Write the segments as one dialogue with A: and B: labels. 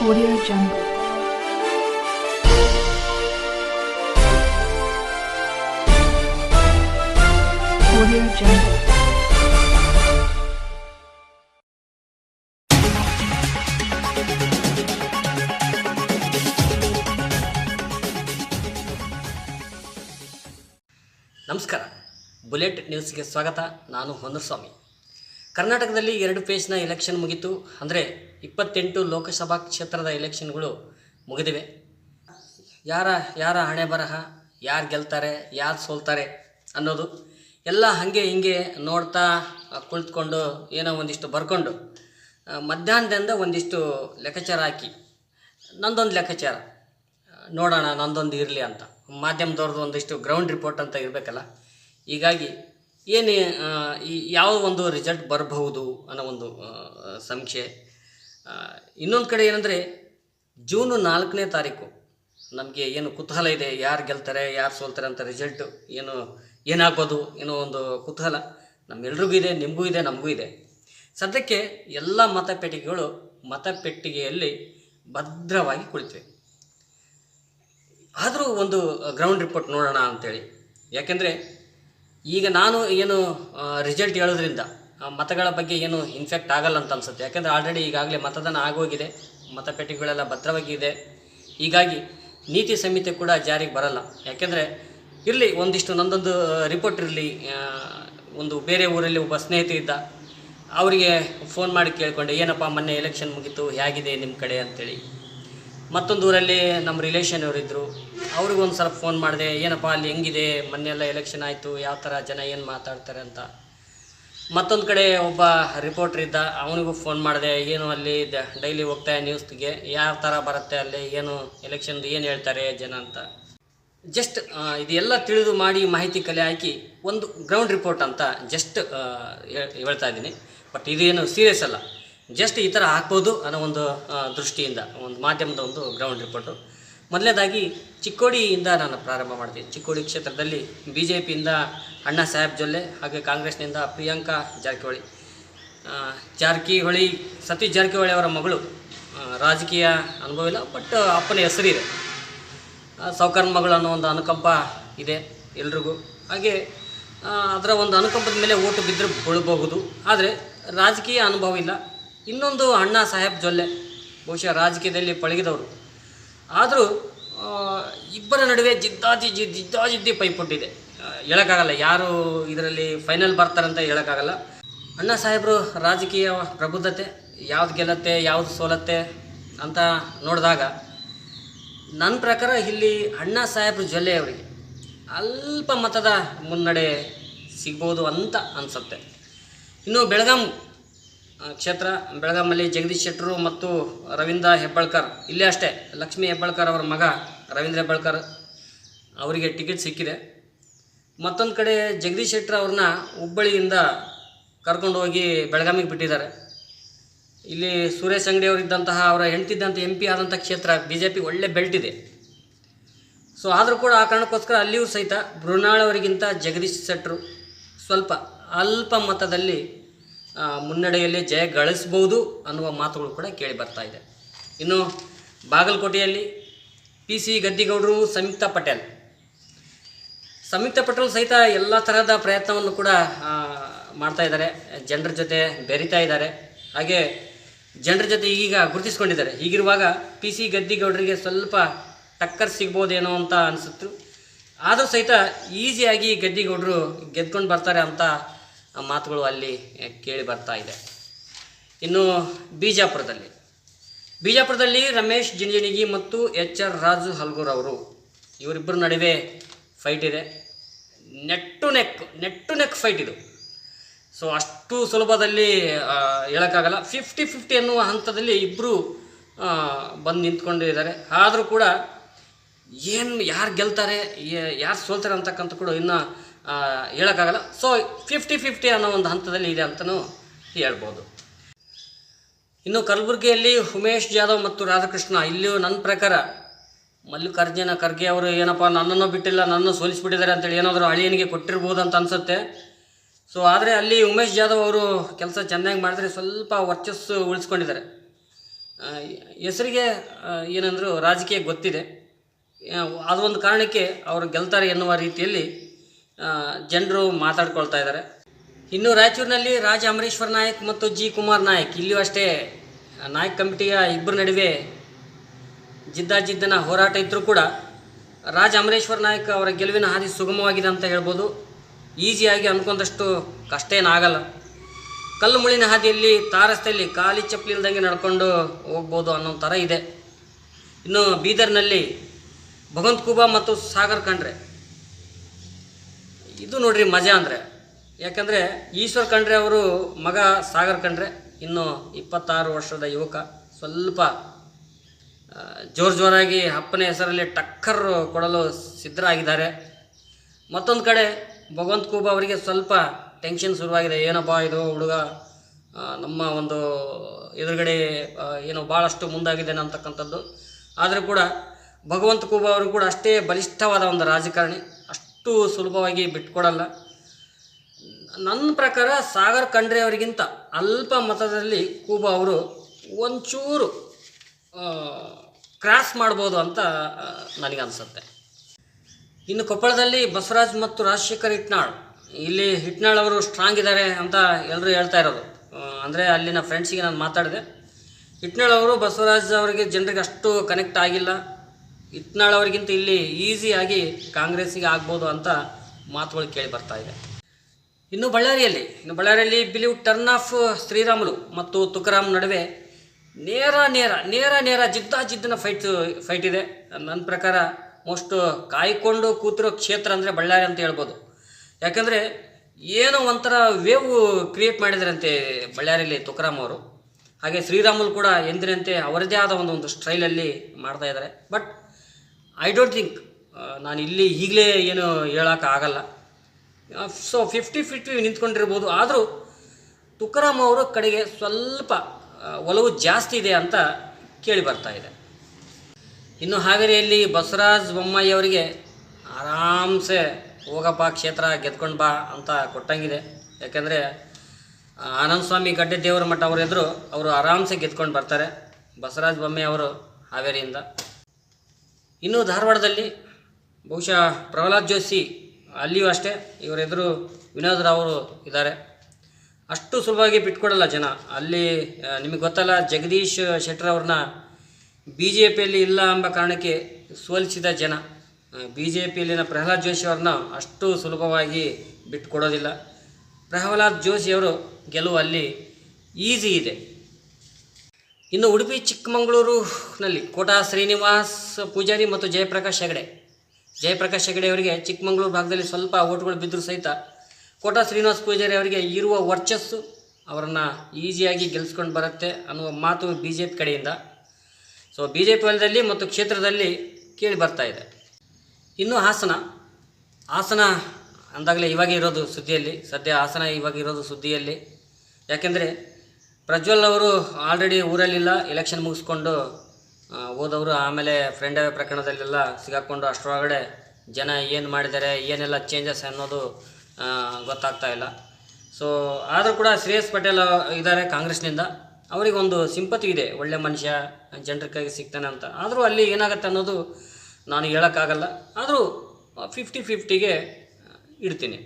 A: Audio Jungle. Audio Jungle.
B: ನಮಸ್ಕಾರ bullet ನ್ಯೂಸ್ಗೆ ಸ್ವಾಗತ ನಾನು ಹೊನ್ನಸ್ವಾಮಿ ಕರ್ನಾಟಕದಲ್ಲಿ ಎರಡು ಫೇಸ್ನ ಎಲೆಕ್ಷನ್ ಮುಗಿತು. ಅಂದರೆ ಇಪ್ಪತ್ತೆಂಟು ಲೋಕಸಭಾ ಕ್ಷೇತ್ರದ ಎಲೆಕ್ಷನ್ಗಳು ಮುಗಿದಿವೆ. ಯಾರ ಯಾರ ಹಣೆ ಬರಹ, ಯಾರು ಗೆಲ್ತಾರೆ, ಯಾರು ಸೋಲ್ತಾರೆ ಅನ್ನೋದು ಎಲ್ಲ ಹಾಗೆ ಹಿಂಗೆ ನೋಡ್ತಾ ಕುಳಿತುಕೊಂಡು ಏನೋ ಒಂದಿಷ್ಟು ಬರ್ಕೊಂಡು ಮಧ್ಯಾಹ್ನದಿಂದ ಒಂದಿಷ್ಟು ಲೆಕ್ಕಾಚಾರ ಹಾಕಿ. ನಂದೊಂದು ಲೆಕ್ಕಾಚಾರ. ನೋಡೋಣ, ನಂದೊಂದು ಇರಲಿ ಅಂತ. ಮಾಧ್ಯಮದವ್ರದ್ದು ಒಂದಿಷ್ಟು ಗ್ರೌಂಡ್ ರಿಪೋರ್ಟ್ ಅಂತ ಇರಬೇಕಲ್ಲ. ಹೀಗಾಗಿ ಏನು ಈ ಯಾವ ಒಂದು ರಿಸಲ್ಟ್ ಬರಬಹುದು ಅನ್ನೋ ಒಂದು ಸಂಖ್ಯೆ. ಇನ್ನೊಂದು ಕಡೆ ಏನಂದರೆ, ಜೂನು ನಾಲ್ಕನೇ ತಾರೀಕು, ನಮಗೆ ಏನು ಕುತೂಹಲ ಇದೆ, ಯಾರು ಗೆಲ್ತಾರೆ, ಯಾರು ಸೋಲ್ತಾರೆ ಅಂತ ರಿಸಲ್ಟು ಏನು, ಏನಾಗ್ಬೋದು ಏನೋ ಒಂದು ಕುತೂಹಲ ನಮ್ಮೆಲ್ರಿಗೂ ಇದೆ, ನಿಮಗೂ ಇದೆ, ನಮಗೂ ಇದೆ. ಸದ್ಯಕ್ಕೆ ಎಲ್ಲ ಮತಪೆಟ್ಟಿಗೆಗಳು ಮತಪೆಟ್ಟಿಗೆಯಲ್ಲಿ ಭದ್ರವಾಗಿ ಕುಳಿತವೆ. ಆದರೂ ಒಂದು ಗ್ರೌಂಡ್ ರಿಪೋರ್ಟ್ ನೋಡೋಣ ಅಂಥೇಳಿ ಯಾಕೆಂದರೆ ಈಗ ನಾನು ಏನು ರಿಸಲ್ಟ್ ಹೇಳೋದ್ರಿಂದ ಮತಗಳ ಬಗ್ಗೆ ಏನು ಇನ್ಫೆಕ್ಟ್ ಆಗಲ್ಲ ಅಂತ ಅನ್ಸುತ್ತೆ. ಯಾಕಂದ್ರೆ ಆಲ್ರೆಡಿ ಈಗಾಗಲೇ ಮತದಾನ ಆಗೋಗಿದೆ, ಮತಪೆಟ್ಟಿಗೆಗಳೆಲ್ಲ ಭದ್ರವಾಗಿದೆ. ಹೀಗಾಗಿ ನೀತಿ ಸಂಹಿತೆ ಕೂಡ ಜಾರಿಗೆ ಬರಲ್ಲ. ಯಾಕೆಂದರೆ ಇರಲಿ, ಒಂದಿಷ್ಟು ನಂದೊಂದು ರಿಪೋರ್ಟ್ ಇರಲಿ ಒಂದು ಬೇರೆ ಊರಲ್ಲಿ ಒಬ್ಬ ಸ್ನೇಹಿತ ಇದ್ದ, ಅವರಿಗೆ ಫೋನ್ ಮಾಡಿ ಕೇಳಿಕೊಂಡೆ, ಏನಪ್ಪ ಮೊನ್ನೆ ಎಲೆಕ್ಷನ್ ಮುಗೀತು, ಹೇಗಿದೆ ನಿಮ್ಮ ಕಡೆ ಅಂತೇಳಿ. ಮತ್ತೊಂದು ಊರಲ್ಲಿ ನಮ್ಮ ರಿಲೇಷನ್ ಅವರಿದ್ದರು ಅವ್ರಿಗೆ ಸ್ವಲ್ಪ ಫೋನ್ ಮಾಡಿದೆ, ಏನಪ್ಪ ಅಲ್ಲಿ ಹೆಂಗಿದೆ? ಮೊನ್ನೆಲ್ಲ ಎಲೆಕ್ಷನ್ ಆಯಿತು, ಯಾವ ಥರ ಜನ ಏನು ಮಾತಾಡ್ತಾರೆ ಅಂತ. ಮತ್ತೊಂದು ಕಡೆ ಒಬ್ಬ ರಿಪೋರ್ಟರ್ ಇದ್ದ, ಅವನಿಗೂ ಫೋನ್ ಮಾಡಿದೆ, ಏನು ಅಲ್ಲಿ ಡೈಲಿ ಹೋಗ್ತಾ ನ್ಯೂಸ್ಗೆ ಯಾವ ಥರ ಬರುತ್ತೆ ಅಲ್ಲಿ? ಏನು ಎಲೆಕ್ಷನ್ದು ಏನು ಹೇಳ್ತಾರೆ ಜನ ಅಂತ. ಜಸ್ಟ್ ಇದೆಲ್ಲ ತಿಳಿದು ಮಾಡಿ ಮಾಹಿತಿ ಕಲೆ ಹಾಕಿ, ಒಂದು ಗ್ರೌಂಡ್ ರಿಪೋರ್ಟ್ ಅಂತ ಜಸ್ಟ್ ಹೇಳ್ತಾ ಇದ್ದೀನಿ. ಬಟ್ ಇದೇನು ಸೀರಿಯಸ್ ಅಲ್ಲ. ಜಸ್ಟ್ ಈ ಥರ ಹಾಕ್ಬೋದು ಅನ್ನೋ ಒಂದು ದೃಷ್ಟಿಯಿಂದ, ಒಂದು ಮಾಧ್ಯಮದ ಒಂದು ಗ್ರೌಂಡ್ ರಿಪೋರ್ಟು ಮೊದಲನೇದಾಗಿ ಚಿಕ್ಕೋಡಿಯಿಂದ ನಾನು ಪ್ರಾರಂಭ ಮಾಡ್ತೀನಿ. ಚಿಕ್ಕೋಡಿ ಕ್ಷೇತ್ರದಲ್ಲಿ ಬಿ ಜೆ ಪಿಯಿಂದ ಅಣ್ಣಾ ಸಾಹೇಬ್ ಜೊಲ್ಲೆ ಹಾಗೆ ಕಾಂಗ್ರೆಸ್ನಿಂದ ಪ್ರಿಯಾಂಕಾ ಜಾರಕಿಹೊಳಿ. ಜಾರಕಿಹೊಳಿ, ಸತೀಶ್ ಜಾರಕಿಹೊಳಿ ಅವರ ಮಗಳು ರಾಜಕೀಯ ಅನುಭವ ಇಲ್ಲ, ಬಟ್ ಅಪ್ಪನ ಹೆಸರಿದೆ. ಸೌಕರ್ನ ಮಗಳು ಅನ್ನೋ ಒಂದು ಅನುಕಂಪ ಇದೆ ಎಲ್ರಿಗೂ. ಹಾಗೆ ಅದರ ಒಂದು ಅನುಕಂಪದ ಮೇಲೆ ಓಟು ಬಿದ್ದರೆ ಬೀಳಬಹುದು. ಆದರೆ ರಾಜಕೀಯ ಅನುಭವ ಇಲ್ಲ. ಇನ್ನೊಂದು ಅಣ್ಣಾ ಸಾಹೇಬ್ ಜೊಲ್ಲೆ, ಬಹುಶಃ ರಾಜಕೀಯದಲ್ಲಿ ಪಳಗಿದವರು. ಆದರೂ ಇಬ್ಬರ ನಡುವೆ ಜಿದ್ದಾಜಿ ಜಿ ಜಿದ್ದಾಜಿದ್ದಿ ಪೈಪುಟ್ಟಿದೆ ಹೇಳೋಕ್ಕಾಗಲ್ಲ, ಯಾರು ಇದರಲ್ಲಿ ಫೈನಲ್ ಬರ್ತಾರಂತ ಹೇಳೋಕ್ಕಾಗಲ್ಲ. ಅಣ್ಣಾ ಸಾಹೇಬರು, ರಾಜಕೀಯ ಪ್ರಬುದ್ಧತೆ, ಯಾವ್ದು ಗೆಲ್ಲತ್ತೆ, ಯಾವ್ದು ಸೋಲತ್ತೆ ಅಂತ ನೋಡಿದಾಗ ನನ್ನ ಪ್ರಕಾರ ಇಲ್ಲಿ ಅಣ್ಣಾ ಸಾಹೇಬ್ರು ಜೊಲ್ಲೆ ಅವರಿಗೆ ಅಲ್ಪ ಮತದ ಮುನ್ನಡೆ ಸಿಗ್ಬೋದು ಅಂತ ಅನಿಸುತ್ತೆ. ಇನ್ನು ಬೆಳಗಾಂ ಕ್ಷೇತ್ರ ಬೆಳಗಾಮಲ್ಲಿ ಜಗದೀಶ್ ಶೆಟ್ಟರು ಮತ್ತು ರವೀಂದ್ರ ಹೆಬ್ಬಾಳ್ಕರ್. ಇಲ್ಲೇ ಅಷ್ಟೇ, ಲಕ್ಷ್ಮಿ ಹೆಬ್ಬಾಳ್ಕರ್ ಅವರ ಮಗ ರವೀಂದ್ರ ಹೆಬ್ಬಾಳ್ಕರ್ ಅವರಿಗೆ ಟಿಕೆಟ್ ಸಿಕ್ಕಿದೆ. ಮತ್ತೊಂದು ಕಡೆ ಜಗದೀಶ್ ಶೆಟ್ಟರ್ ಅವ್ರನ್ನ ಹುಬ್ಬಳ್ಳಿಯಿಂದ ಕರ್ಕೊಂಡು ಹೋಗಿ ಬೆಳಗಾಮಿಗೆ ಬಿಟ್ಟಿದ್ದಾರೆ. ಇಲ್ಲಿ ಸುರೇಶ್ ಅಂಗಡಿ ಅವರಿದ್ದಂತಹ ಅವರ ಹೆಂಡ್ತಿದ್ದಂಥ ಎಂ ಪಿ ಆದಂಥ ಕ್ಷೇತ್ರ ಬಿ ಜೆ ಪಿ ಒಳ್ಳೆ ಬೆಲ್ಟ್ ಇದೆ. ಸೊ ಆದರೂ ಕೂಡ ಆ ಕಾರಣಕ್ಕೋಸ್ಕರ ಅಲ್ಲಿಯೂ ಸಹಿತ ಮೃಣಾಳವರಿಗಿಂತ ಜಗದೀಶ್ ಶೆಟ್ಟರು ಸ್ವಲ್ಪ ಅಲ್ಪ ಮತದಲ್ಲಿ ಮುನ್ನಡೆಯಲ್ಲಿ ಜಯ ಗಳಿಸ್ಬೋದು ಅನ್ನುವ ಮಾತುಗಳು ಕೂಡ ಕೇಳಿ ಬರ್ತಾ ಇದೆ. ಇನ್ನು ಬಾಗಲಕೋಟೆಯಲ್ಲಿ ಪಿ ಸಿ ಗದ್ದಿಗೌಡರು ಸಂಯುಕ್ತ ಪಟೇಲ್. ಸಂಯುಕ್ತ ಪಟೇಲ್ ಸಹಿತ ಎಲ್ಲ ತರಹದ ಪ್ರಯತ್ನವನ್ನು ಕೂಡ ಮಾಡ್ತಾ ಇದ್ದಾರೆ. ಜನರ ಜೊತೆ ಬೆರಿತಾ ಇದ್ದಾರೆ. ಹಾಗೆ ಜನರ ಜೊತೆ ಈಗೀಗ ಗುರುತಿಸ್ಕೊಂಡಿದ್ದಾರೆ. ಹೀಗಿರುವಾಗ ಪಿ ಸಿ ಗದ್ದಿಗೌಡರಿಗೆ ಸ್ವಲ್ಪ ಟಕ್ಕರ್ ಸಿಗ್ಬೋದೇನೋ ಅಂತ ಅನಿಸುತ್ತೆ. ಆದರೂ ಸಹಿತ ಈಸಿಯಾಗಿ ಗದ್ದಿಗೌಡರು ಗೆದ್ಕೊಂಡು ಬರ್ತಾರೆ ಅಂತ ಮಾತುಗಳು ಅಲ್ಲಿ ಕೇಳಿ ಬರ್ತಾ ಇದೆ. ಇನ್ನು ಬಿಜಾಪುರದಲ್ಲಿ. ಬಿಜಾಪುರದಲ್ಲಿ ರಮೇಶ್ ಜಿಂಜಿಣಿಗಿ ಮತ್ತು ಎಚ್ ಆರ್ ರಾಜು ಹಲ್ಗೂರ್ ಅವರು ಇವರಿಬ್ಬರ ನಡುವೆ ಫೈಟ್ ಇದೆ. ನೆಟ್ಟು ನೆಕ್ ನೆಟ್ಟು ನೆಕ್ ಫೈಟ್ ಇದು. ಸೊ ಅಷ್ಟು ಸುಲಭದಲ್ಲಿ ಹೇಳೋಕ್ಕಾಗಲ್ಲ. ಫಿಫ್ಟಿ ಫಿಫ್ಟಿ ಅನ್ನುವ ಹಂತದಲ್ಲಿ ಇಬ್ಬರು ಬಂದು ನಿಂತ್ಕೊಂಡಿದ್ದಾರೆ. ಆದರೂ ಕೂಡ ಏನು, ಯಾರು ಗೆಲ್ತಾರೆ ಯಾರು ಸೋಲ್ತಾರೆ ಅಂತಕ್ಕಂಥ ಕೂಡ ಇನ್ನೂ ಹೇಳೋಕ್ಕಾಗಲ್ಲ. ಸೊ ಫಿಫ್ಟಿ ಫಿಫ್ಟಿ ಅನ್ನೋ ಒಂದು ಹಂತದಲ್ಲಿ ಇದೆ ಅಂತಲೂ ಹೇಳ್ಬೋದು. ಇನ್ನು ಕಲಬುರಗಿಯಲ್ಲಿ ಉಮೇಶ್ ಜಾಧವ್ ಮತ್ತು ರಾಧಾಕೃಷ್ಣ, ಇಲ್ಲಿಯೂ ನನ್ನ ಪ್ರಕಾರ ಮಲ್ಲಿಕಾರ್ಜುನ ಖರ್ಗೆ ಅವರು ಏನಪ್ಪ, ನನ್ನನ್ನು ಬಿಟ್ಟಿಲ್ಲ, ನನ್ನನ್ನು ಸೋಲಿಸಿಬಿಟ್ಟಿದ್ದಾರೆ ಅಂತೇಳಿ ಏನಾದರೂ ಅಳಿಯನಿಗೆ ಕೊಟ್ಟಿರ್ಬೋದು ಅಂತ ಅನಿಸುತ್ತೆ. ಸೊ ಆದರೆ ಅಲ್ಲಿ ಉಮೇಶ್ ಜಾಧವ್ ಅವರು ಕೆಲಸ ಚೆನ್ನಾಗಿ ಮಾಡಿದ್ರೆ ಸ್ವಲ್ಪ ವರ್ಚಸ್ಸು ಉಳಿಸ್ಕೊಂಡಿದ್ದಾರೆ. ಹೆಸರಿಗೆ ಏನಂದರೂ ರಾಜಕೀಯ ಗೊತ್ತಿದೆ. ಅದೊಂದು ಕಾರಣಕ್ಕೆ ಅವರು ಗೆಲ್ತಾರೆ ಎನ್ನುವ ರೀತಿಯಲ್ಲಿ ಜನರು ಮಾತಾಡ್ಕೊಳ್ತಾ ಇದ್ದಾರೆ ಇನ್ನು ರಾಯಚೂರಿನಲ್ಲಿ ರಾಜ ಅಮರೇಶ್ವರ್ ನಾಯಕ್ ಮತ್ತು ಜಿ ಕುಮಾರ್ ನಾಯಕ್, ಇಲ್ಲಿಯೂ ಅಷ್ಟೇ ನಾಯಕ್ ಕಮಿಟಿಯ ಇಬ್ಬರ ನಡುವೆ ಜಿದ್ದಾಜಿದ್ದನ ಹೋರಾಟ ಇದ್ದರೂ ಕೂಡ ರಾಜ ಅಮರೇಶ್ವರ್ ನಾಯಕ್ ಅವರ ಗೆಲುವಿನ ಹಾದಿ ಸುಗಮವಾಗಿದೆ ಅಂತ ಹೇಳ್ಬೋದು. ಈಸಿಯಾಗಿ ಅಂದ್ಕೊಂಡಷ್ಟು ಕಷ್ಟ ಏನಾಗಲ್ಲ. ಕಲ್ಲು ಮುಳ್ಳಿನ ಹಾದಿಯಲ್ಲಿ ತಾರಸ್ತೆಯಲ್ಲಿ ಖಾಲಿ ಚಪ್ಪಲಿ ಇಲ್ದಂಗೆ ನಡ್ಕೊಂಡು ಹೋಗ್ಬೋದು ಅನ್ನೋ ಥರ ಇದೆ. ಇನ್ನು ಬೀದರ್ನಲ್ಲಿ ಭಗವಂತ ಕುಬಾ ಮತ್ತು ಸಾಗರ್ ಖಂಡ್ರೆ ಇದು ನೋಡ್ರಿ ಮಜಾ ಅಂದರೆ. ಯಾಕಂದರೆ ಈಶ್ವರ್ ಖಂಡ್ರೆ ಅವರು ಮಗ ಸಾಗರ್ ಖಂಡ್ರೆ, ಇನ್ನು ಇಪ್ಪತ್ತಾರು ವರ್ಷದ ಯುವಕ. ಸ್ವಲ್ಪ ಜೋರು ಜೋರಾಗಿ ಅಪ್ಪನ ಹೆಸರಲ್ಲಿ ಟಕ್ಕರ್ ಕೊಡಲು ಸಿದ್ಧರಾಗಿದ್ದಾರೆ. ಮತ್ತೊಂದು ಕಡೆ ಭಗವಂತ ಕೂಬ ಅವರಿಗೆ ಸ್ವಲ್ಪ ಟೆನ್ಷನ್ ಶುರುವಾಗಿದೆ. ಏನಪ್ಪ ಇದು ಹುಡುಗ ನಮ್ಮ ಒಂದು ಎದುರುಗಡೆ ಏನೋ ಭಾಳಷ್ಟು ಮುಂದಾಗಿದ್ದೇನೆ ಅಂತಕ್ಕಂಥದ್ದು. ಆದರೂ ಕೂಡ ಭಗವಂತ ಕೂಬ ಅವರು ಕೂಡ ಅಷ್ಟೇ ಬಲಿಷ್ಠವಾದ ಒಂದು ರಾಜಕಾರಣಿ, ಅಷ್ಟು ಸುಲಭವಾಗಿ ಬಿಟ್ಕೊಡಲ್ಲ. ನನ್ನ ಪ್ರಕಾರ ಸಾಗರ್ ಖಂಡ್ರೆ ಅವರಿಗಿಂತ ಅಲ್ಪ ಮತದಲ್ಲಿ ಕೂಬ ಅವರು ಒಂಚೂರು ಕ್ರಾಸ್ ಮಾಡ್ಬೋದು ಅಂತ ನನಗನ್ಸುತ್ತೆ. ಇನ್ನು ಕೊಪ್ಪಳದಲ್ಲಿ ಬಸವರಾಜ್ ಮತ್ತು ರಾಜಶೇಖರ್ ಹಿಟ್ನಾಳ್. ಇಲ್ಲಿ ಹಿಟ್ನಾಳ್ ಅವರು ಸ್ಟ್ರಾಂಗ್ ಇದ್ದಾರೆ ಅಂತ ಎಲ್ಲರೂ ಹೇಳ್ತಾ ಇರೋದು. ಅಂದರೆ ಅಲ್ಲಿನ ಫ್ರೆಂಡ್ಸಿಗೆ ನಾನು ಮಾತಾಡಿದೆ. ಹಿಟ್ನಾಳ್ ಅವರು ಬಸವರಾಜ್ ಅವರಿಗೆ ಜನರಿಗೆ ಅಷ್ಟು ಕನೆಕ್ಟ್ ಆಗಿಲ್ಲ. ಹಿಟ್ನಾಳ್ ಅವರಿಗಿಂತ ಇಲ್ಲಿ ಈಸಿಯಾಗಿ ಕಾಂಗ್ರೆಸ್ಸಿಗೆ ಆಗ್ಬೋದು ಅಂತ ಮಾತುಗಳು ಕೇಳಿ ಬರ್ತಾ ಇದೆ. ಇನ್ನು ಬಳ್ಳಾರಿಯಲ್ಲಿ ಇನ್ನು ಬಳ್ಳಾರಿಯಲ್ಲಿ ಬಿಲಿವ್ ಟರ್ನ್ ಆಫ್ ಶ್ರೀರಾಮುಲು ಮತ್ತು ತುಕಾರಾಮ್ ನಡುವೆ ನೇರ ನೇರ ನೇರ ನೇರ ಜಿದ್ದ ಜಿದ್ದನ ಫೈಟ್ ಫೈಟ್ ಇದೆ. ನನ್ನ ಪ್ರಕಾರ ಮೋಸ್ಟ್ ಕಾಯ್ಕೊಂಡು ಕೂತಿರೋ ಕ್ಷೇತ್ರ ಅಂದರೆ ಬಳ್ಳಾರಿ ಅಂತ ಹೇಳ್ಬೋದು. ಯಾಕಂದರೆ ಏನೋ ಒಂಥರ ವೇವ್ ಕ್ರಿಯೇಟ್ ಮಾಡಿದ್ರಂತೆ ಬಳ್ಳಾರಿಯಲ್ಲಿ ತುಕಾರಾಮ್ ಅವರು. ಹಾಗೆ ಶ್ರೀರಾಮುಲು ಕೂಡ ಎಂದಿನಂತೆ ಅವರದೇ ಆದ ಒಂದು ಒಂದು ಸ್ಟೈಲಲ್ಲಿ ಮಾಡ್ತಾ ಇದ್ದಾರೆ. ಬಟ್ ಐ ಡೋಂಟ್ ಥಿಂಕ್ ನಾನು ಇಲ್ಲಿ ಈಗಲೇ ಏನು ಹೇಳೋಕ್ಕಾಗಲ್ಲ. ಸೊ ಫಿಫ್ಟಿ ಫಿಫ್ಟಿ ನಿಂತ್ಕೊಂಡಿರ್ಬೋದು. ಆದರೂ ತುಕಾರಾಮ್ ಅವರ ಕಡೆಗೆ ಸ್ವಲ್ಪ ಒಲವು ಜಾಸ್ತಿ ಇದೆ ಅಂತ ಕೇಳಿ ಬರ್ತಾ ಇದೆ. ಇನ್ನು ಹಾವೇರಿಯಲ್ಲಿ ಬಸವರಾಜ ಬೊಮ್ಮಾಯಿ ಅವರಿಗೆ ಆರಾಮ್ಸೆ ಹೋಗಪ್ಪ, ಕ್ಷೇತ್ರ ಗೆದ್ಕೊಂಡು ಬಾ ಅಂತ ಕೊಟ್ಟಂಗಿದೆ. ಯಾಕೆಂದರೆ ಆನಂದ ಸ್ವಾಮಿ ಗಡ್ಡೆ ದೇವರ ಮಠ ಅವರೆದುರು, ಅವರು ಆರಾಮ್ಸೆ ಗೆದ್ಕೊಂಡು ಬರ್ತಾರೆ. ಬಸವರಾಜ ಬೊಮ್ಮಾಯಿ ಅವರು ಹಾವೇರಿಯಿಂದ. ಇನ್ನು ಧಾರವಾಡದಲ್ಲಿ ಬಹುಶಃ ಪ್ರಹ್ಲಾದ್ ಜೋಶಿ ಅಲ್ಲಿಯೂ ಅಷ್ಟೇ ಇವರ ಎದುರು ವಿನೋದ್ ರಾವ್ ಇದ್ದಾರೆ. ಅಷ್ಟು ಸುಲಭವಾಗಿ ಬಿಟ್ಕೊಡಲ್ಲ ಜನ. ಅಲ್ಲಿ ನಿಮಗೆ ಗೊತ್ತಲ್ಲ, ಜಗದೀಶ್ ಶೆಟ್ಟರ್ ಅವ್ರನ್ನ ಬಿ ಜೆ ಪಿಯಲ್ಲಿ ಇಲ್ಲ ಎಂಬ ಕಾರಣಕ್ಕೆ ಸೋಲಿಸಿದ ಜನ. ಬಿ ಜೆ ಪಿಯಲ್ಲಿನ ಪ್ರಹ್ಲಾದ್ ಜೋಶಿ ಅವ್ರನ್ನ ಅಷ್ಟು ಸುಲಭವಾಗಿ ಬಿಟ್ಕೊಡೋದಿಲ್ಲ. ಪ್ರಹ್ಲಾದ್ ಜೋಶಿಯವರು ಗೆಲುವು ಅಲ್ಲಿ ಈಸಿ ಇದೆ. ಇನ್ನು ಉಡುಪಿ ಚಿಕ್ಕಮಗಳೂರಿನಲ್ಲಿ ಕೋಟಾ ಶ್ರೀನಿವಾಸ್ ಪೂಜಾರಿ ಮತ್ತು ಜಯಪ್ರಕಾಶ್ ಹೆಗಡೆ. ಜಯಪ್ರಕಾಶ್ ಹೆಗಡೆ ಅವರಿಗೆ ಚಿಕ್ಕಮಗಳೂರು ಭಾಗದಲ್ಲಿ ಸ್ವಲ್ಪ ಓಟ್ಗಳು ಬಿದ್ದರೂ ಸಹಿತ ಕೋಟಾ ಶ್ರೀನಿವಾಸ್ ಪೂಜಾರಿ ಅವರಿಗೆ ಇರುವ ವರ್ಚಸ್ಸು ಅವರನ್ನು ಈಸಿಯಾಗಿ ಗೆಲ್ಲಿಸ್ಕೊಂಡು ಬರುತ್ತೆ ಅನ್ನುವ ಮಾತು ಬಿ ಜೆ ಪಿ ಕಡೆಯಿಂದ. ಸೊ ಬಿ ಜೆ ಪಿ ಮತ್ತು ಕ್ಷೇತ್ರದಲ್ಲಿ ಕೇಳಿ ಬರ್ತಾ ಇದೆ. ಇನ್ನು ಹಾಸನ. ಹಾಸನ ಅಂದಾಗಲೇ ಇವಾಗ ಇರೋದು ಸುದ್ದಿಯಲ್ಲಿ. ಸದ್ಯ ಹಾಸನ ಇವಾಗ ಇರೋದು ಸುದ್ದಿಯಲ್ಲಿ. ಯಾಕೆಂದರೆ ಪ್ರಜ್ವಲ್ ಅವರು ಆಲ್ರೆಡಿ ಊರಲ್ಲಿಲ್ಲ ಎಲೆಕ್ಷನ್ ಮುಗಿಸ್ಕೊಂಡು ಹೋದವರು, ಆಮೇಲೆ ಫ್ರೆಂಡ್ ಪ್ರಕರಣದಲ್ಲೆಲ್ಲ ಸಿಗಾಕೊಂಡು ಅಷ್ಟರೊಳಗಡೆ ಜನ ಏನು ಮಾಡಿದ್ದಾರೆ, ಏನೆಲ್ಲ ಚೇಂಜಸ್ ಅನ್ನೋದು ಗೊತ್ತಾಗ್ತಾ ಇಲ್ಲ. ಸೊ ಆದರೂ ಕೂಡ ಶ್ರೇಯಸ್ ಪಟೇಲ್ ಇದ್ದಾರೆ ಕಾಂಗ್ರೆಸ್ನಿಂದ. ಅವರಿಗೊಂದು ಸಿಂಪತಿ ಇದೆ, ಒಳ್ಳೆ ಮನುಷ್ಯ ಜನರ ಕೈಗೆ ಸಿಗ್ತಾನೆ ಅಂತ. ಆದರೂ ಅಲ್ಲಿ ಏನಾಗುತ್ತೆ ಅನ್ನೋದು ನಾನು ಹೇಳೋಕ್ಕಾಗಲ್ಲ. ಆದರೂ ಫಿಫ್ಟಿ ಫಿಫ್ಟಿಗೆ ಇಡ್ತೀನಿ.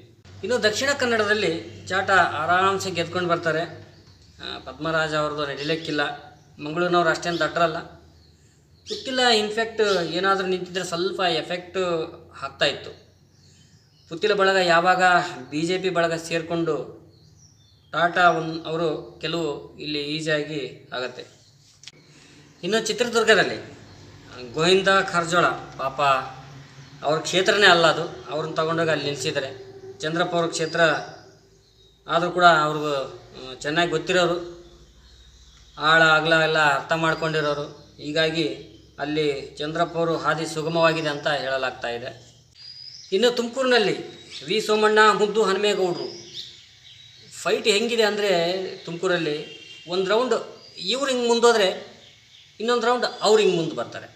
B: ಇನ್ನು ದಕ್ಷಿಣ ಕನ್ನಡದಲ್ಲಿ ಚಾಟ ಆರಾಮ್ಸೆ ಗೆದ್ಕೊಂಡು ಬರ್ತಾರೆ. ಪದ್ಮರಾಜ ಅವ್ರದ್ದು ನಡಿಲಿಕ್ಕಿಲ್ಲ. ಮಂಗಳೂರಿನವ್ರು ಅಷ್ಟೇನು ದಟ್ಟರಲ್ಲ ಗೊತ್ತಿಲ್ಲ ಇನ್ಫೆಕ್ಟ್ ಏನಾದರೂ ನಿಂತಿದ್ರೆ ಸ್ವಲ್ಪ ಎಫೆಕ್ಟ್ ಆಗ್ತಾ ಇತ್ತು. ಪುತ್ತಿಲ ಬಳಗ ಯಾವಾಗ ಬಿ ಜೆ ಪಿ ಬಳಗ ಸೇರಿಕೊಂಡು ಟಾಟಾ ಒನ್ ಅವರು ಕೆಲವು ಇಲ್ಲಿ ಈಸಿಯಾಗಿ ಆಗತ್ತೆ. ಇನ್ನು ಚಿತ್ರದುರ್ಗದಲ್ಲಿ ಗೋವಿಂದ ಖರ್ಜೋಳ, ಪಾಪ ಅವ್ರ ಕ್ಷೇತ್ರನೇ ಅಲ್ಲ ಅದು. ಅವ್ರನ್ನ ತಗೊಂಡೋಗಿ ಅಲ್ಲಿ ನಿಲ್ಲಿಸಿದರೆ ಚಂದ್ರಪ್ಪ ಅವ್ರ ಕ್ಷೇತ್ರ ಆದರೂ ಕೂಡ ಅವ್ರಿಗೂ ಚೆನ್ನಾಗಿ ಗೊತ್ತಿರೋರು. ಆಳ, ಅಗಲ ಎಲ್ಲ ಅರ್ಥ ಮಾಡ್ಕೊಂಡಿರೋರು. ಹೀಗಾಗಿ ಅಲ್ಲಿ ಚಂದ್ರಪ್ಪ ಅವರು ಹಾದಿ ಸುಗಮವಾಗಿದೆ ಅಂತ ಹೇಳಲಾಗ್ತಾ ಇದೆ. ಇನ್ನು ತುಮಕೂರಿನಲ್ಲಿ ವಿ ಸೋಮಣ್ಣ, ಮುದ್ದು, ಹನುಮೇಗೌಡರು. ಫೈಟ್ ಹೆಂಗಿದೆ ಅಂದರೆ ತುಮಕೂರಲ್ಲಿ ಒಂದು ರೌಂಡ್ ಇವ್ರು ಹಿಂಗೆ ಮುಂದೋದ್ರೆ ಇನ್ನೊಂದು ರೌಂಡ್ ಅವ್ರು ಹಿಂಗೆ ಮುಂದೆ ಬರ್ತಾರೆ.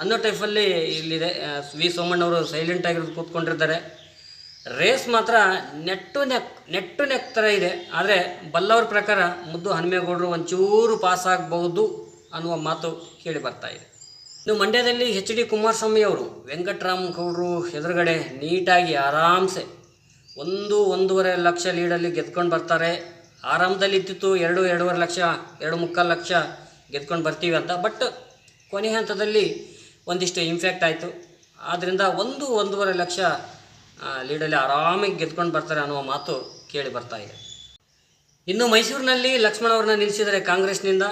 B: ಅನ್ನೋ ಟೈಪಲ್ಲಿ ಇಲ್ಲಿದೆ ವಿ ಸೋಮಣ್ಣವರು ಸೈಲೆಂಟ್ ಆಗಿರೋದು ಕೂತ್ಕೊಂಡಿರ್ತಾರೆ. ರೇಸ್ ಮಾತ್ರ ನೆಟ್ಟು ನೆಕ್ ನೆಟ್ಟು ನೆಕ್ ಥರ ಇದೆ. ಆದರೆ ಬಲ್ಲವ್ರ ಪ್ರಕಾರ ಮುದ್ದು ಹನುಮೇಗೌಡರು ಒಂಚೂರು ಪಾಸ್ ಆಗಬಹುದು ಅನ್ನುವ ಮಾತು ಕೇಳಿ ಬರ್ತಾ ಇದೆ. ಇನ್ನು ಮಂಡ್ಯದಲ್ಲಿ ಎಚ್ ಡಿ ಕುಮಾರಸ್ವಾಮಿ ಅವರು ವೆಂಕಟರಾಮ್ ಗೌಡರು ಎದುರುಗಡೆ ನೀಟಾಗಿ ಆರಾಮ್ಸೆ ಒಂದು, ಒಂದೂವರೆ ಲಕ್ಷ ಲೀಡಲ್ಲಿ ಗೆದ್ಕೊಂಡು ಬರ್ತಾರೆ. ಆರಾಮದಲ್ಲಿ ಇದ್ದಿತ್ತು ಎರಡು, ಎರಡೂವರೆ ಲಕ್ಷ, ಎರಡು ಮುಕ್ಕಾಲು ಲಕ್ಷ ಗೆದ್ಕೊಂಡು ಬರ್ತೀವಿ ಅಂತ. ಬಟ್ ಕೊನೆ ಹಂತದಲ್ಲಿ ಒಂದಿಷ್ಟು ಇಂಫ್ಯಾಕ್ಟ್ ಆಯಿತು. ಆದ್ದರಿಂದ ಒಂದು, ಒಂದೂವರೆ ಲಕ್ಷ ಲೀಡಲ್ಲಿ ಆರಾಮಾಗಿ ಗೆದ್ಕೊಂಡು ಬರ್ತಾರೆ ಅನ್ನುವ ಮಾತು ಕೇಳಿ ಬರ್ತಾ ಇದೆ. ಇನ್ನು ಮೈಸೂರಿನಲ್ಲಿ ಲಕ್ಷ್ಮಣ ಅವ್ರನ್ನ ನಿಲ್ಲಿಸಿದರೆ ಕಾಂಗ್ರೆಸ್ನಿಂದ.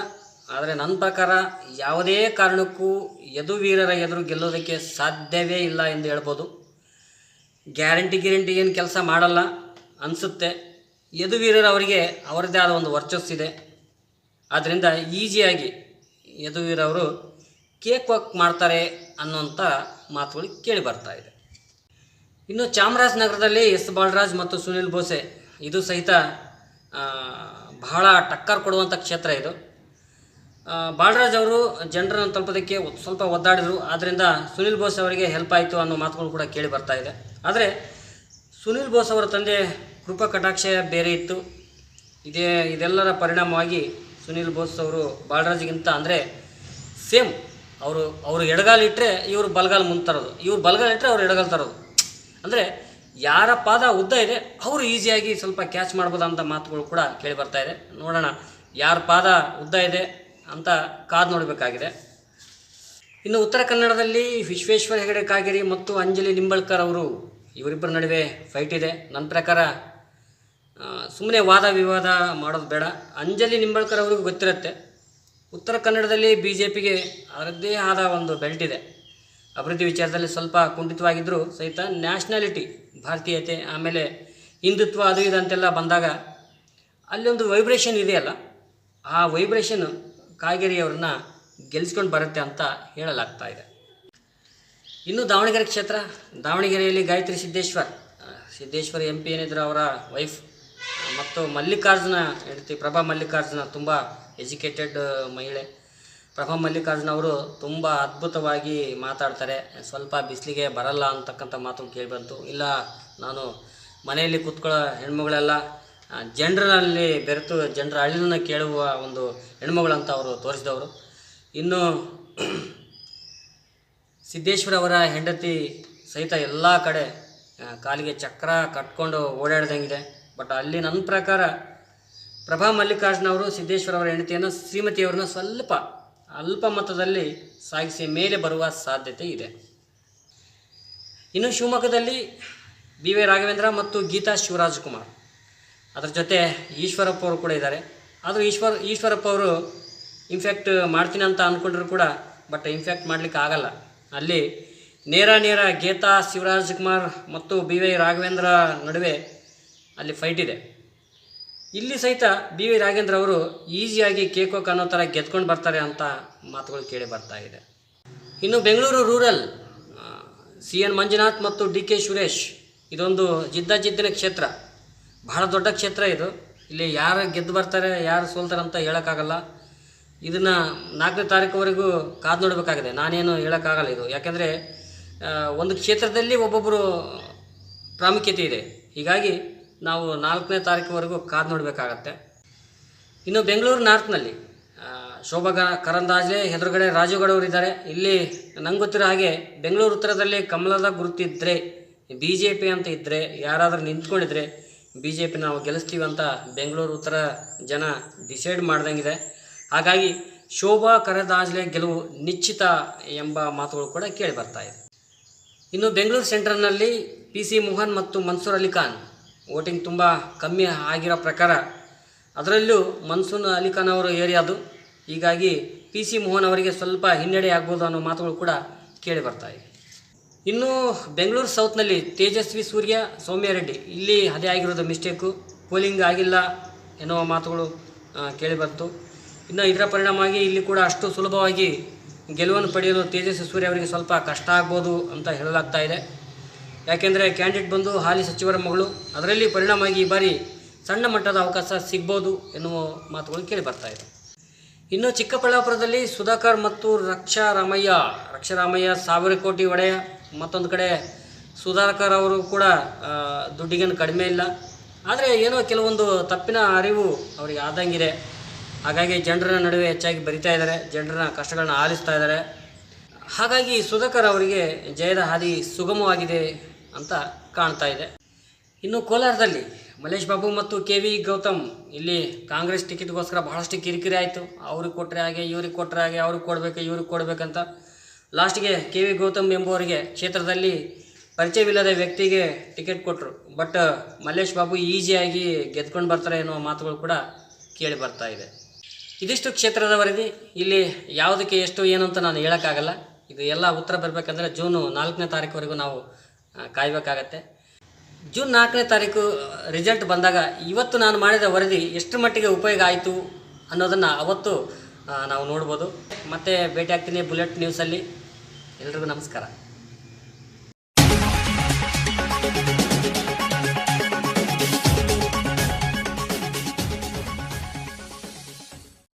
B: ಆದರೆ ನನ್ನ ಪ್ರಕಾರ ಯಾವುದೇ ಕಾರಣಕ್ಕೂ ಯದುವೀರರ ಎದುರು ಗೆಲ್ಲೋದಕ್ಕೆ ಸಾಧ್ಯವೇ ಇಲ್ಲ ಎಂದು ಹೇಳ್ಬೋದು. ಗ್ಯಾರಂಟಿ ಗ್ಯಾರಂಟಿ ಏನು ಕೆಲಸ ಮಾಡಲ್ಲ ಅನಿಸುತ್ತೆ. ಯದುವೀರರ ಅವರಿಗೆ ಅವರದೇ ಆದ ಒಂದು ವರ್ಚಸ್ಸಿದೆ ಆದ್ದರಿಂದ ಈಸಿಯಾಗಿ ಯದುವೀರವರು ಕೇಕ್ ವಾಕ್ ಮಾಡ್ತಾರೆ ಅನ್ನುವಂಥ ಮಾತುಗಳು ಕೇಳಿ ಬರ್ತಾ ಇದೆ. ಇನ್ನು ಚಾಮರಾಜನಗರದಲ್ಲಿ ಎಸ್ ಬಾಲರಾಜ್ ಮತ್ತು ಸುನಿಲ್ ಬೋಸೆ. ಇದು ಸಹಿತ ಬಹಳ ಟಕ್ಕರ್ ಕೊಡುವಂಥ ಕ್ಷೇತ್ರ ಇದು. ಬಾಲರಾಜ್ ಅವರು ಜನರನ್ನು ತಲುಪೋದಕ್ಕೆ ಸ್ವಲ್ಪ ಒದ್ದಾಡಿದರು. ಆದ್ದರಿಂದ ಸುನಿಲ್ ಬೋಸ್ ಅವರಿಗೆ ಹೆಲ್ಪ್ ಆಯಿತು ಅನ್ನೋ ಮಾತುಗಳು ಕೂಡ ಕೇಳಿ ಬರ್ತಾ ಇದೆ. ಆದರೆ ಸುನಿಲ್ ಬೋಸ್ ಅವರ ತಂದೆ ಕೃಪಾ ಕಟಾಕ್ಷ ಬೇರೆ ಇತ್ತು. ಇದೇ, ಇದೆಲ್ಲರ ಪರಿಣಾಮವಾಗಿ ಸುನಿಲ್ ಬೋಸ್ ಅವರು ಬಾಲರಾಜ್ಗಿಂತ ಅಂದರೆ ಸೇಮ್. ಅವರು ಅವರು ಎಡಗಾಲಿಟ್ಟರೆ ಇವರು ಬಲಗಾಲ್ ಮುಂದೆ ತರೋದು. ಇವರು ಬಲಗಾಲಿಟ್ಟರೆ ಅವ್ರು ಎಡಗಾಲ ತರೋದು. ಅಂದರೆ ಯಾರ ಪಾದ ಉದ್ದ ಇದೆ, ಅವರು ಈಸಿಯಾಗಿ ಸ್ವಲ್ಪ ಕ್ಯಾಚ್ ಮಾಡ್ಬೋದು ಅಂತ ಮಾತುಗಳು ಕೂಡ ಕೇಳಿ ಬರ್ತಾ ಇದೆ. ನೋಡೋಣ ಯಾರ ಪಾದ ಉದ್ದ ಇದೆ ಅಂತ ಕಾದು ನೋಡಬೇಕಾಗಿದೆ. ಇನ್ನು ಉತ್ತರ ಕನ್ನಡದಲ್ಲಿ ವಿಶ್ವೇಶ್ವರ ಹೆಗಡೆ ಕಾಗೇರಿ ಮತ್ತು ಅಂಜಲಿ ನಿಂಬಳ್ಕರ್ ಅವರು, ಇವರಿಬ್ಬರ ನಡುವೆ ಫೈಟ್ ಇದೆ. ನನ್ನ ಪ್ರಕಾರ ಸುಮ್ಮನೆ ವಾದ ವಿವಾದ ಮಾಡೋದು ಬೇಡ. ಅಂಜಲಿ ನಿಂಬಳ್ಕರ್ ಅವ್ರಿಗೂ ಗೊತ್ತಿರುತ್ತೆ. ಉತ್ತರ ಕನ್ನಡದಲ್ಲಿ ಬಿ ಜೆ ಪಿಗೆ ಅವರದ್ದೇ ಆದ ಒಂದು ಬೆಲ್ಟ್ ಇದೆ. ಅಭಿವೃದ್ಧಿ ವಿಚಾರದಲ್ಲಿ ಸ್ವಲ್ಪ ಕುಂಠಿತವಾಗಿದ್ದರೂ ಸಹಿತ ನ್ಯಾಷನಾಲಿಟಿ, ಭಾರತೀಯತೆ, ಆಮೇಲೆ ಹಿಂದುತ್ವ ಅದು ಇದು ಅಂತೆಲ್ಲ ಬಂದಾಗ ಅಲ್ಲಿ ಒಂದು ವೈಬ್ರೇಷನ್ ಇದೆಯಲ್ಲ ಆ ವೈಬ್ರೇಷನ್ ಕಾಗೇರಿಯವ್ರನ್ನ ಗೆಲ್ಲಿಸ್ಕೊಂಡು ಬರುತ್ತೆ ಅಂತ ಹೇಳಲಾಗ್ತಾ ಇದೆ. ಇನ್ನು ದಾವಣಗೆರೆ ಕ್ಷೇತ್ರ, ದಾವಣಗೆರೆಯಲ್ಲಿ ಗಾಯತ್ರಿ ಸಿದ್ದೇಶ್ವರ್. ಸಿದ್ದೇಶ್ವರ್ ಎಂ ಪಿ ಏನಿದ್ರು ಅವರ ವೈಫ್. ಮತ್ತು ಮಲ್ಲಿಕಾರ್ಜುನ ಹೆಂಡತಿ ಪ್ರಭಾ ಮಲ್ಲಿಕಾರ್ಜುನ, ತುಂಬ ಎಜುಕೇಟೆಡ್ ಮಹಿಳೆ. ಪ್ರಭಾ ಮಲ್ಲಿಕಾರ್ಜುನ ಅವರು ತುಂಬ ಅದ್ಭುತವಾಗಿ ಮಾತಾಡ್ತಾರೆ. ಸ್ವಲ್ಪ ಬಿಸಿಲಿಗೆ ಬರಲ್ಲ ಅಂತಕ್ಕಂಥ ಮಾತು ಕೇಳಿಬಂತು. ಇಲ್ಲ, ನಾನು ಮನೆಯಲ್ಲಿ ಕೂತ್ಕೊಳ್ಳೋ ಹೆಣ್ಮಗಳೆಲ್ಲ ಜನರಲ್ಲಿ ಬೆರೆತು ಜನರ ಅಳಿಲನ್ನು ಕೇಳುವ ಒಂದು ಹೆಣ್ಮಗಳಂತ ಅವರು ತೋರಿಸಿದವರು. ಇನ್ನು ಸಿದ್ದೇಶ್ವರ ಅವರ ಹೆಂಡತಿ ಸಹಿತ ಎಲ್ಲ ಕಡೆ ಕಾಲಿಗೆ ಚಕ್ರ ಕಟ್ಕೊಂಡು ಓಡಾಡ್ದಂಗಿದೆ. ಬಟ್ ಅಲ್ಲಿ ನನ್ನ ಪ್ರಕಾರ ಪ್ರಭಾ ಮಲ್ಲಿಕಾರ್ಜುನ ಅವರು ಸಿದ್ದೇಶ್ವರ ಅವರ ಹೆಂಡತಿಯನ್ನು ಶ್ರೀಮತಿಯವ್ರನ್ನ ಸ್ವಲ್ಪ ಅಲ್ಪ ಮತದಲ್ಲಿ ಸಾಗಿಸಿ ಮೇಲೆ ಬರುವ ಸಾಧ್ಯತೆ ಇದೆ. ಇನ್ನು ಶಿವಮೊಗ್ಗದಲ್ಲಿ ಬಿ ವಿ ರಾಘವೇಂದ್ರ ಮತ್ತು ಗೀತಾ ಶಿವರಾಜ್ ಕುಮಾರ್. ಅದರ ಜೊತೆ ಈಶ್ವರಪ್ಪ ಅವರು ಕೂಡ ಇದ್ದಾರೆ. ಆದರೂ ಈಶ್ವರ, ಈಶ್ವರಪ್ಪ ಅವರು ಇನ್ಫ್ಯಾಕ್ಟ್ ಮಾಡ್ತೀನಿ ಅಂತ ಅಂದ್ಕೊಂಡ್ರು ಕೂಡ ಬಟ್ ಇನ್ಫ್ಯಾಕ್ಟ್ ಮಾಡಲಿಕ್ಕೆ ಆಗಲ್ಲ. ಅಲ್ಲಿ ನೇರ ನೇರ ಗೀತಾ ಶಿವರಾಜ್ ಕುಮಾರ್ ಮತ್ತು ಬಿ ವೈ ರಾಘವೇಂದ್ರ ನಡುವೆ ಅಲ್ಲಿ ಫೈಟ್ ಇದೆ. ಇಲ್ಲಿ ಸಹಿತ ಬಿ ವಿ ರಾಘೇಂದ್ರ ಅವರು ಈಸಿಯಾಗಿ ಕೇಕೋಕ್ ಅನ್ನೋ ಥರ ಗೆದ್ಕೊಂಡು ಬರ್ತಾರೆ ಅಂತ ಮಾತುಗಳು ಕೇಳಿ ಬರ್ತಾ ಇದೆ. ಇನ್ನು Bengaluru rural C N Manjunath ಮತ್ತು ಡಿ ಕೆ ಸುರೇಶ್, ಇದೊಂದು ಜಿದ್ದಾಜಿದ್ದಿನ ಕ್ಷೇತ್ರ. ಬಹಳ ದೊಡ್ಡ ಕ್ಷೇತ್ರ ಇದು. ಇಲ್ಲಿ ಯಾರು ಗೆದ್ದು ಬರ್ತಾರೆ, ಯಾರು ಸೋಲ್ತಾರೆ ಅಂತ ಹೇಳೋಕ್ಕಾಗಲ್ಲ. ಇದನ್ನು ನಾಲ್ಕನೇ ತಾರೀಕುವರೆಗೂ ಕಾದು ನೋಡಬೇಕಾಗಿದೆ. ನಾನೇನು ಹೇಳೋಕ್ಕಾಗಲ್ಲ ಇದು. ಯಾಕೆಂದರೆ ಒಂದು ಕ್ಷೇತ್ರದಲ್ಲಿ ಒಬ್ಬೊಬ್ಬರು ಪ್ರಾಮುಖ್ಯತೆ ಇದೆ. ಹೀಗಾಗಿ ನಾವು ನಾಲ್ಕನೇ ತಾರೀಕುವರೆಗೂ ಕಾದು ನೋಡಬೇಕಾಗತ್ತೆ. ಇನ್ನು ಬೆಂಗಳೂರು ನಾರ್ತ್ನಲ್ಲಿ ಶೋಭಾ ಕರಂದಾಜೆ ಎದುರುಗಡೆ ರಾಜುಗೌಡ ಇದ್ದಾರೆ. ಇಲ್ಲಿ ನಂಗೆ ಗೊತ್ತಿರೋ ಹಾಗೆ ಬೆಂಗಳೂರು ಉತ್ತರದಲ್ಲಿ ಕಮಲದ ಗುರುತಿದ್ದರೆ ಬಿ ಜೆ ಪಿ ಅಂತ ಇದ್ದರೆ ಯಾರಾದರೂ ನಿಂತ್ಕೊಂಡಿದ್ರೆ ಬಿ ಜೆ ಪಿ ನಾವು ಗೆಲ್ಲಿಸ್ತೀವಿ ಅಂತ ಬೆಂಗಳೂರು ಉತ್ತರ ಜನ ಡಿಸೈಡ್ ಮಾಡ್ದಂಗಿದೆ. ಹಾಗಾಗಿ ಶೋಭಾ ಕರದಾಜ್ಲೆ ಗೆಲುವು ನಿಶ್ಚಿತ ಎಂಬ ಮಾತುಗಳು ಕೂಡ ಕೇಳಿ ಬರ್ತಾ ಇದೆ. ಇನ್ನು ಬೆಂಗಳೂರು ಸೆಂಟ್ರಲ್ನಲ್ಲಿ ಪಿ ಸಿ ಮೋಹನ್ ಮತ್ತು ಮನ್ಸೂರ್ ಅಲಿ ಖಾನ್ ವೋಟಿಂಗ್ ತುಂಬ ಕಮ್ಮಿ ಆಗಿರೋ ಪ್ರಕಾರ ಅದರಲ್ಲೂ ಮನ್ಸೂನ್ ಅಲಿಖಾನ್ ಅವರ ಏರಿಯಾದು. ಹೀಗಾಗಿ ಪಿ ಸಿ ಮೋಹನ್ ಅವರಿಗೆ ಸ್ವಲ್ಪ ಹಿನ್ನಡೆ ಆಗ್ಬೋದು ಅನ್ನೋ ಮಾತುಗಳು ಕೂಡ ಕೇಳಿ ಬರ್ತಾ ಇದೆ ಇನ್ನು ಬೆಂಗಳೂರು ಸೌತ್ನಲ್ಲಿ ತೇಜಸ್ವಿ ಸೂರ್ಯ, ಸೌಮ್ಯ ರೆಡ್ಡಿ, ಇಲ್ಲಿ ಅದೇ ಆಗಿರೋದು ಮಿಸ್ಟೇಕು ಪೋಲಿಂಗ್ ಆಗಿಲ್ಲ ಎನ್ನುವ ಮಾತುಗಳು ಕೇಳಿ ಬಂತು. ಇನ್ನು ಇದರ ಪರಿಣಾಮವಾಗಿ ಇಲ್ಲಿ ಕೂಡ ಅಷ್ಟು ಸುಲಭವಾಗಿ ಗೆಲುವನ್ನು ಪಡೆಯಲು ತೇಜಸ್ವಿ ಸೂರ್ಯ ಅವರಿಗೆ ಸ್ವಲ್ಪ ಕಷ್ಟ ಆಗ್ಬೋದು ಅಂತ ಹೇಳಲಾಗ್ತಾ ಇದೆ. ಯಾಕೆಂದರೆ ಕ್ಯಾಂಡಿಡೇಟ್ ಬಂದು ಹಾಲಿ ಸಚಿವರ ಮಗಳು. ಅದರಲ್ಲಿ ಪರಿಣಾಮವಾಗಿ ಈ ಬಾರಿ ಸಣ್ಣ ಮಟ್ಟದ ಅವಕಾಶ ಸಿಗ್ಬೋದು ಎನ್ನುವ ಮಾತುಗಳು ಕೇಳಿ ಬರ್ತಾ ಇದೆ. ಇನ್ನು ಚಿಕ್ಕಬಳ್ಳಾಪುರದಲ್ಲಿ ಸುಧಾಕರ್ ಮತ್ತು ರಕ್ಷಾ ರಾಮಯ್ಯ ರಕ್ಷಾ ರಾಮಯ್ಯ ಸಾವಿರ ಕೋಟಿ ಒಡೆಯ. ಮತ್ತೊಂದು ಕಡೆ ಸುಧಾಕರ್ ಅವರು ಕೂಡ ದುಡ್ಡಿಗೇನು ಕಡಿಮೆ ಇಲ್ಲ. ಆದರೆ ಏನೋ ಕೆಲವೊಂದು ತಪ್ಪಿನ ಅರಿವು ಅವರಿಗೆ ಆದಂಗಿದೆ. ಹಾಗಾಗಿ ಜನರ ನಡುವೆ ಹೆಚ್ಚಾಗಿ ಬರಿತಾ ಇದ್ದಾರೆ. ಜನರ ಕಷ್ಟಗಳನ್ನ ಆಲಿಸ್ತಾ ಇದ್ದಾರೆ. ಹಾಗಾಗಿ ಸುಧಾಕರ್ ಅವರಿಗೆ ಜಯದ ಹಾದಿ ಸುಗಮವಾಗಿದೆ ಅಂತ ಕಾಣ್ತಾ ಇದೆ. ಇನ್ನು ಕೋಲಾರದಲ್ಲಿ ಮಲೇಶ್ ಬಾಬು ಮತ್ತು ಕೆ ವಿ ಗೌತಮ್ ಇಲ್ಲಿ ಕಾಂಗ್ರೆಸ್ ಟಿಕೆಟ್ಗೋಸ್ಕರ ಬಹಳಷ್ಟು ಕಿರಿಕಿರಿ ಆಯಿತು. ಅವ್ರಿಗೆ ಕೊಟ್ಟರೆ ಹಾಗೆ, ಇವ್ರಿಗೆ ಕೊಟ್ಟರೆ ಹಾಗೆ, ಅವ್ರಿಗೆ ಕೊಡಬೇಕು, ಇವ್ರಿಗೆ ಕೊಡಬೇಕಂತ. ಲಾಸ್ಟ್ಗೆ ಕೆ ವಿ ಗೌತಮ್ ಎಂಬುವರಿಗೆ ಕ್ಷೇತ್ರದಲ್ಲಿ ಪರಿಚಯವಿಲ್ಲದ ವ್ಯಕ್ತಿಗೆ ಟಿಕೆಟ್ ಕೊಟ್ಟರು ಬಟ್ ಮಲ್ಲೇಶ್ ಬಾಬು ಈಸಿಯಾಗಿ ಗೆದ್ಕೊಂಡು ಬರ್ತಾರೆ ಎನ್ನುವ ಮಾತುಗಳು ಕೂಡ ಕೇಳಿ ಬರ್ತಾ ಇದೆ. ಇದಿಷ್ಟು ಕ್ಷೇತ್ರದ ವರದಿ ಇಲ್ಲಿ ಯಾವುದಕ್ಕೆ ಎಷ್ಟು, ಏನು ಅಂತ ನಾನು ಹೇಳೋಕ್ಕಾಗಲ್ಲ. ಇದು ಎಲ್ಲ ಉತ್ತರ ಬರಬೇಕಂದ್ರೆ ಜೂನು ನಾಲ್ಕನೇ ತಾರೀಕುವರೆಗೂ ನಾವು ಕಾಯಬೇಕಾಗತ್ತೆ. ಜೂನ್ ನಾಲ್ಕನೇ ತಾರೀಕು ರಿಸಲ್ಟ್ ಬಂದಾಗ ಇವತ್ತು ನಾನು ಮಾಡಿದ ವರದಿ ಎಷ್ಟು ಮಟ್ಟಿಗೆ ಉಪಯೋಗ ಆಯಿತು ಅನ್ನೋದನ್ನು ಅವತ್ತು ನಾವು ನೋಡ್ಬೋದು. ಮತ್ತೆ ಭೇಟಿ ಆಗ್ತೀನಿ ಬುಲೆಟ್ ನ್ಯೂಸಲ್ಲಿ ಎಲ್ರಿಗೂ ನಮಸ್ಕಾರ.